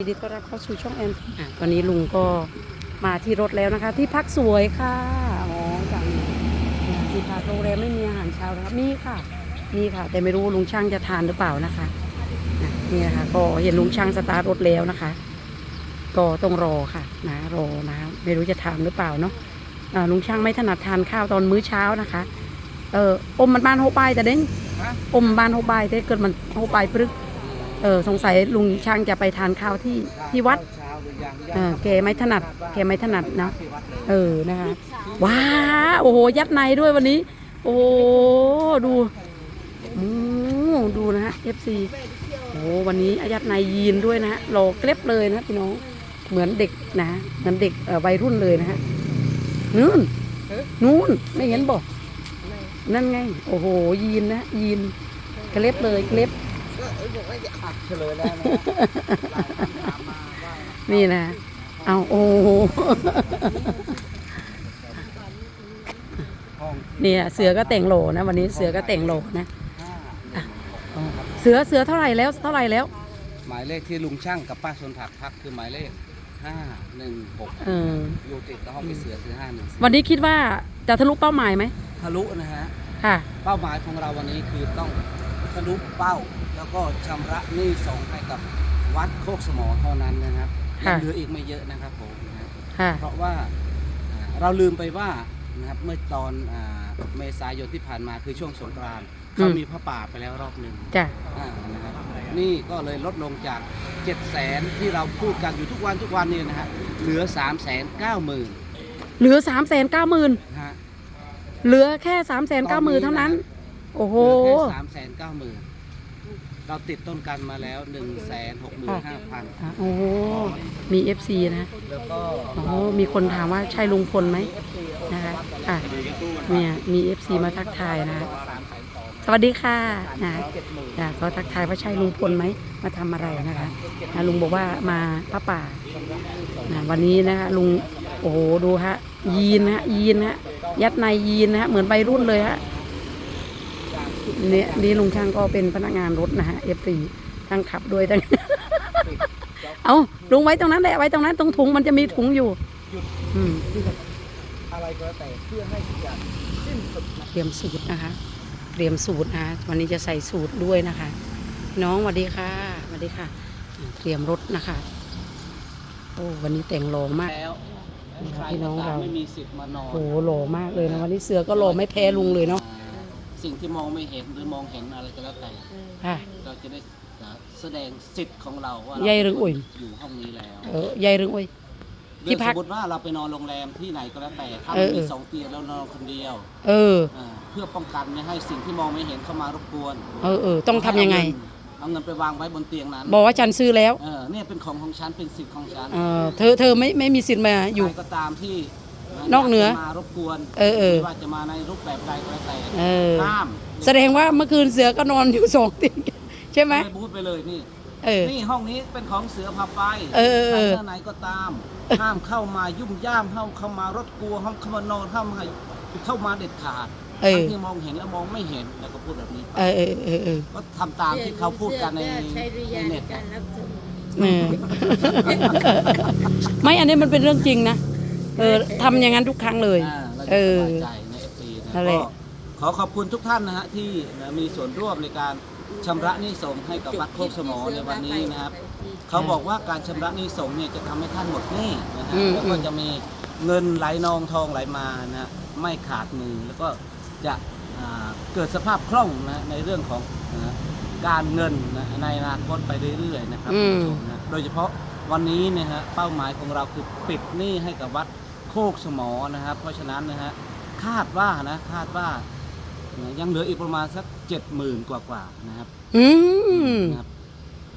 ยินดีต้อนรับเข้าสู่ช่องแอนอะตอนนี้ลุงก็มาที่รถแล้วนะคะ ที่พักสวยค่ะอ๋อจังที่พักโรงแรมไม่มีอาหารเช้านะครับมีค่ะมีค่ะ แต่ไม่รู้ลุงช่างจะทานหรือเปล่านะคะอะนี่นะคะก็เห็นลุงช่างสตาร์ทรถแล้วนะคะ ก็ต้องรอค่ะนะรอนะไม่รู้จะทานหรือเปล่าเนาะอ่าลุงช่างไม่ถนัดทานข้าวตอนมื้อเช้านะคะ เอออมมันบ้านโฮบายแต่เด้งฮะอมบ้านโฮบายแต่เกิดมันโฮบายปรึก เออสงสัยลุงช่างจะไปทานข้าวที่ที่วัดเช้าหรือยังเอแกไม่ถนัดแกไม่ถนัดนะเออนะคะว้าโอ้โหยัดในด้วยวันนี้ โอ้ดูอืมดูนะฮะ FC โอ้วันนี้อายัดในยีนด้วยนะฮะรอเกล็บเลยนะพี่น้องเหมือนเด็กนะเหมือนเด็กเอ่อวัยรุ่นเลยนะฮะนู่นนู่นไม่เห็นบอกนั่นไง โอ้โหยีนนะยีนเกล็บเลยเกล็บ อะเฉลยแล้วนะหลายท่านถามมาว่านี่นะ เอาโอ้โหห้องเนี่ย เสือก็แต่งโหลนะ วันนี้เสือก็แต่งโหลนะ ห้าเสือเสือเท่าไหร่แล้วเท่าไหร่แล้ว หมายเลขที่ลุงช่างกับป้าชนผักพักคือหมายเลขห้าหนึ่งหกเออ อยู่ติดกับห้องพี่เสือคือห้าหนึ่งวันนี้คิดว่าจะทะลุเป้าหมายไหมทะลุนะฮะ ค่ะ เป้าหมายของเราวันนี้คือต้อง ทะลุเป้า แล้วก็ชำระหนี้ส่งให้กับวัดโคกสมอเท่านั้นนะครับยัค่ะงเหลืออีกไม่เยอะนะครับผมนะฮะค่ะ เพราะว่าอ่าเราลืมไปว่านะครับเมื่อตอนอาเมษายนที่ผ่านมาคือช่วงสงกรานต์เขามีพระป่าไปแล้วรอบหนึ่ง จ้ะ อ่านะครับนี่ก็เลยลดลงจาก 7 0 0แสนที่เราพูดกันอยู่ทุกวันทุกวันนี่นะฮะเหลือ 3 9 0 0 0 0 เหลือสามแสนเก้าหมื่นนะฮะเหลือแค่สามแสนเก้าหมื่นเท่านั้น โอ้โห เหลือแค่3 9 0 0 0 0เราติดต้นกันมาแล้ว1 6 5 0 0 0อะโอ้โห มี FC นะ แล้วก็โอ้โห มีคนถามว่าใช่ลุงพลไหมนะคะอะเนี่ยมี FC มาทักทายนะ สวัสดีค่ะนะอะก็ทักทายว่าใช่ลุงพลไหม มาทำอะไรนะคะนะลุงบอกว่ามาพระป่านะวันนี้นะคะลุง โอ้โห ดูฮะ ยีนนะฮะ ยีนนะฮะ ยัดในยีนนะฮะ เหมือนใบรุ่นเลยฮะเนี่ยนี่ลุงช่างก็เป็นพนักงานรถนะฮะเอฟซีทั้งขับด้วยทั้งเอาลุงไว้ตรงนั้นแหละไว้ตรงนั้นตรงถุงมันจะมีถุงอยู่อืมอะไรก็แล้วแต่เพื่อให้ทุกอย่างสิ้นสุดนะเตรียมสูตรนะคะ เตรียมสูตรนะวันนี้จะใส่สูตรด้วยนะคะ น้องสวัสดีค่ะสวัสดีค่ะ เตรียมรถนะคะโอ้วันนี้แต่งหล่อมากแล้วนี่ครับใครพี่น้ก็องตามเราไม่มีสิทธิ์มานอนโอ้หล่อมากเลยนะวันนี้เสือก็หล่อไม่แพ้ลุงเลยเนาะอ่า สิ่งที่มองไม่เห็นหรือมองเห็นอะไรก็แล้วแต่ ค่ะ เราจะได้แสดงสิทธิ์ของเราว่าใยหรืออุ่ยอยู่ห้องนี้แล้วเออยายเรื่องโอ้ยที่เรื่องพัสกมมติว่าเราไปนอนโรงแรมที่ไหนก็แล้วแต่ ถ้าเออมันมีเออสองเตียงแล้วนอนคนเดียวเออ อ่าเพื่อป้องกันไม่ให้สิ่งที่มองไม่เห็นเข้ามารบกวนเออเออต้องทำยังไงเอาเงินไปวางไว้บนเตียงนั้นบอกว่าฉันซื้อแล้ว เออเนี่ยเป็นของของฉันเป็นสิทธิ์ของฉันเออเธอเธอไม่ไม่มีสิทธิ์มาอยู่ ใครก็ตามที่ นอกเหนือยากจะมารบกวนเออเออ ไม่ว่าจะมาในรูปแบบใดก็แล้วแต่เออ ห้ามแสดงว่าเมื่อคืนเสือก็นอนอยู่สองเตียงใช่ไหมไม่พูดไปเลยนี่ เออ นี่ห้องนี้เป็นของเสือพาไปเออเออเออใครไหนก็ตาม ห้ามเข้ามายุ่มย่ามเข้าเข้ามารถกลัวห้องเข้ามานอนห้ามให้เข้ามาเด็ดขาดเออ ทั้งที่มองเห็นและมองไม่เห็นแล้วก็พูดแบบนี้เออเออเออเออก็ทำตามที่เขาพูดกันในใช้วิญในญาณเน็ตการรับชม เออ ไม่อันนี้มันเป็นเรื่องจริงนะ เออทำอย่างนั้นทุกครั้งเลยอ่าเราเอจะอสบายใจในเอฟซีนะนั่นแหก็ละขอขอบคุณทุกท่านนะฮะที่มีส่วนร่วมในการชำระหนี้ส่งให้กับวัดโคกสมอในวันนี้นะครับ เขาบอกว่าการชำระหนี้ส่งเนี่ยจะทำให้ท่านหมดหนี้นะฮะอืม แล้วก็จะมีเงินไหลนองทองไหลมานะฮะไม่ขาดมือแล้วก็จะอ่าเกิดสภาพคล่องนะในเรื่องของนะการเงินนะในอนาคตไปเรื่อยๆนะครับ อืมคุณผู้ชมนะโดยเฉพาะวันนี้เนี่ยฮะเป้าหมายของเราคือปิดหนี้ให้กับวัด โคกสมอนะครับ เพราะฉะนั้นนะฮะคาดว่านะคาดว่ายังเหลืออีกประมาณสักเจ็ดหมื่นกว่ากว่านะครับอืมครับ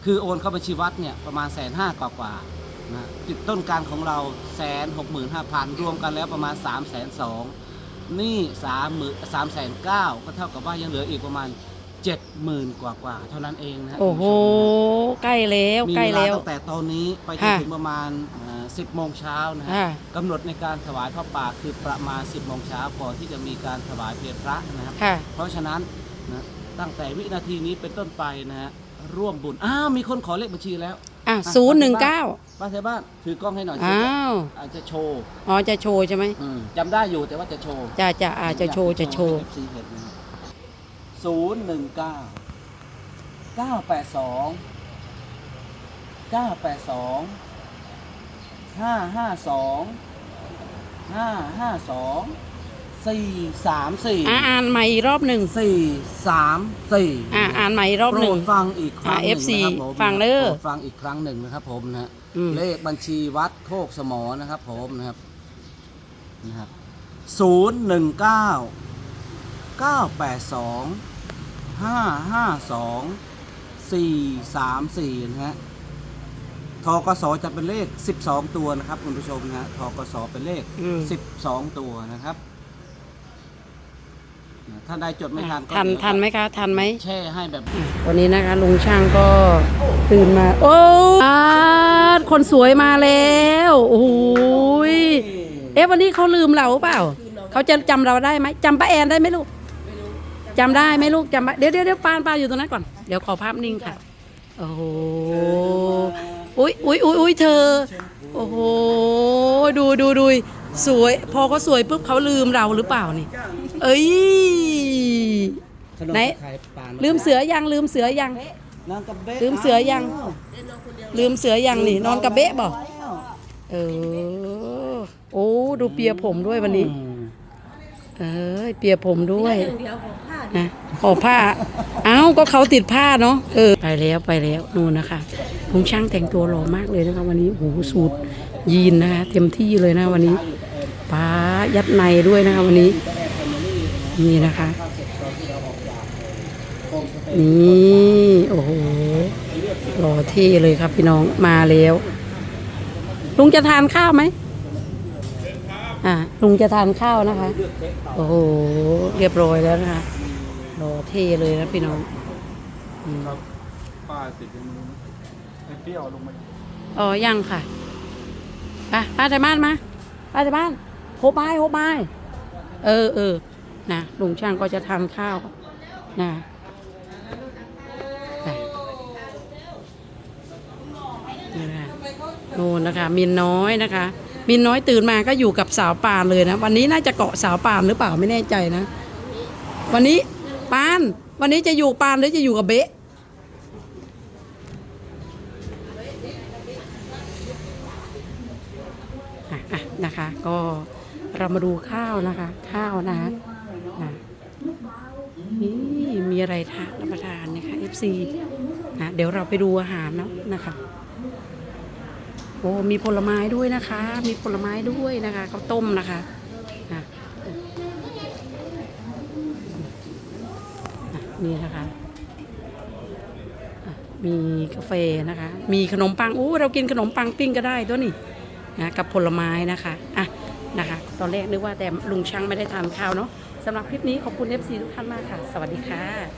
คือโอนเข้าบัญชีวัดเนี่ยประมาณแสนห้ากว่ากว่าๆนะจุดต้นการของเราแสนหกหมื่นห้าพันรวมกันแล้วประมาณสามแสนสองนี่สามหมื่นสามแสนเก้าก็เท่ากับว่ายังเหลืออีกประมาณเจ็ดหมื่นกว่ากว่าเท่านั้นเองนะฮะโอ้โหใกล้แล้วใกล้แล้ว ตั้งแต่ตอนนี้ไปจนะถึงประมาณเอ่ 10โมงเช้านะฮะกำหนดในการถวายพระป่าคือประมาณ 10โมงเช้าก่อนที่จะมีการถวายเพลพระนะครับเพราะฉะนั้นนะตั้งแต่วินาทีนี้เป็นต้นไปนะฮะร่วมบุญอ้าวมีคนขอเลขบัญชีแล้วอะศูนย์หนึ่งเก้าป้าเทบ้านถือกล้องให้หน่อยอ้าว อาจจะโชว์อ๋อ จะโชว์ใช่ไหมจำได้อยู่แต่ว่าจะโชว์จะจะอาจจะโชว์ จะโชว์ ศูนย์หนึ่งเก้าเก้าแปดสองเก้าแปดสอง ห้าห้าสองห้าห้าสองสี่สามสี่อะอ่านใหม่อีกรอบหนึ่งสี่สามสี่อะอ่านใหม่อีกรอบโปรหนึ่ง ดฟังอีกครั้งหนึ่งอ่า FC นะครับผมฟังเด้อโปรดฟังอีกครั้งหนึ่งนะครับ ผมนะฮะอืม เลขบัญชีวัดโคกสมอนะครับ ผมนะครับนะครับศูนย์หนึ่งเก้าเก้าแปดสองห้าห้าสองสี่สามสี่นะฮะ ทกสจะเป็นเลขสิบสองตัวนะครับคุณผู้ชมนะฮะทกสเป็นเลข อืมสิบสองตัวนะครับถ้าได้จดไม่ทันก็ทันเดี๋ยวทันไหมคะทันไหม แช่ให้แบบ วันนี้นะคะลุงช่างก็ตื่นมา โอ้อาคนสวยมาแล้วโอ้ยเอ๊ะวันนี้เขาลืมเราเปล่าเขาจะจำเราได้ไหมจำป้าแอนได้ไหมลูกจำได้ไหมลูกจำป้าเดี๋ยวเดี๋ยวเดี๋ยวปานปานอยู่ตรงนั้นก่อนเดี๋ยวขอภาพนิ่งค่ะ โอ้โห อุ้ยอุ้ยอุ้ยอุ้ยเธอ โอ้โห ดูดูดูสวย พอเขาสวยปุ๊บเขาลืมเราหรือเปล่านี่ เอ้ยขนมไหน ไข่ปานลืมเสือยังลืมเสือยัง นอนกับเบ๊ะลืมเสือยังลืมเสือยังนี่ นอนกับเบ๊ะบอกเออ โอ้ ดูเปียผมด้วยวันนี้ อืม เอ้ยเปียผมด้วยนะขอผ้า เอ้าก็เขาติดผ้าเนาะเออไปแล้วไปแล้วนู่นนะคะลุงช่างแต่งตัวหล่อมากเลยนะคะวันนี้โอ้โหสูตรยีนนะคะเต็มที่เลยนะวันนี้ป้ายัดในด้วยนะคะวันนี้นี่นะคะนี่โอ้โหหล่อเท่เลยครับพี่น้องมาแล้วลุงจะทานข้าวไหม อ่าลุงจะทานข้าวนะคะ โอ้โห เรียบร้อยแล้วนะคะหล่อเท่เลยนะพี่น้องอืมป้าติดในมือไอ้เปรี้ยวลงมาอ๋อ ยังค่ะไปป้าใจบ้านมาป้าใจบ้านโฮบายโฮบายเออเออนะลุงช่างก็จะทานข้าวนะไปนี่นะคะโน่นนะคะมินน้อยนะคะ มินน้อยตื่นมาก็อยู่กับสาวปานเลยนะ วันนี้น่าจะเกาะสาวปานหรือเปล่าไม่แน่ใจนะ วันนี้ปาน วันนี้จะอยู่ปานหรือจะอยู่กับเบ๊ะนะคะ ก็เรามาดูข้าวนะคะ ข้าวนะคะนะนี่มีอะไรทานรับประทานนะคะ FC นะเดี๋ยวเราไปดูอาหารเนาะนะคะ โอ้มีผลไม้ด้วยนะคะ มีผลไม้ด้วยนะคะข้าวต้มนะคะนี่นะคะ มีกาแฟนะคะ มีขนมปังโอ้เรากินขนมปังปิ้งก็ได้ตัวนี้นะกับผลไม้นะคะอะนะคะ ตอนแรกนึกว่าแต่ลุงช่างไม่ได้ทานข้าวเนาะสำหรับคลิปนี้ขอบคุณ FC ทุกท่านมากค่ะ สวัสดีค่ะ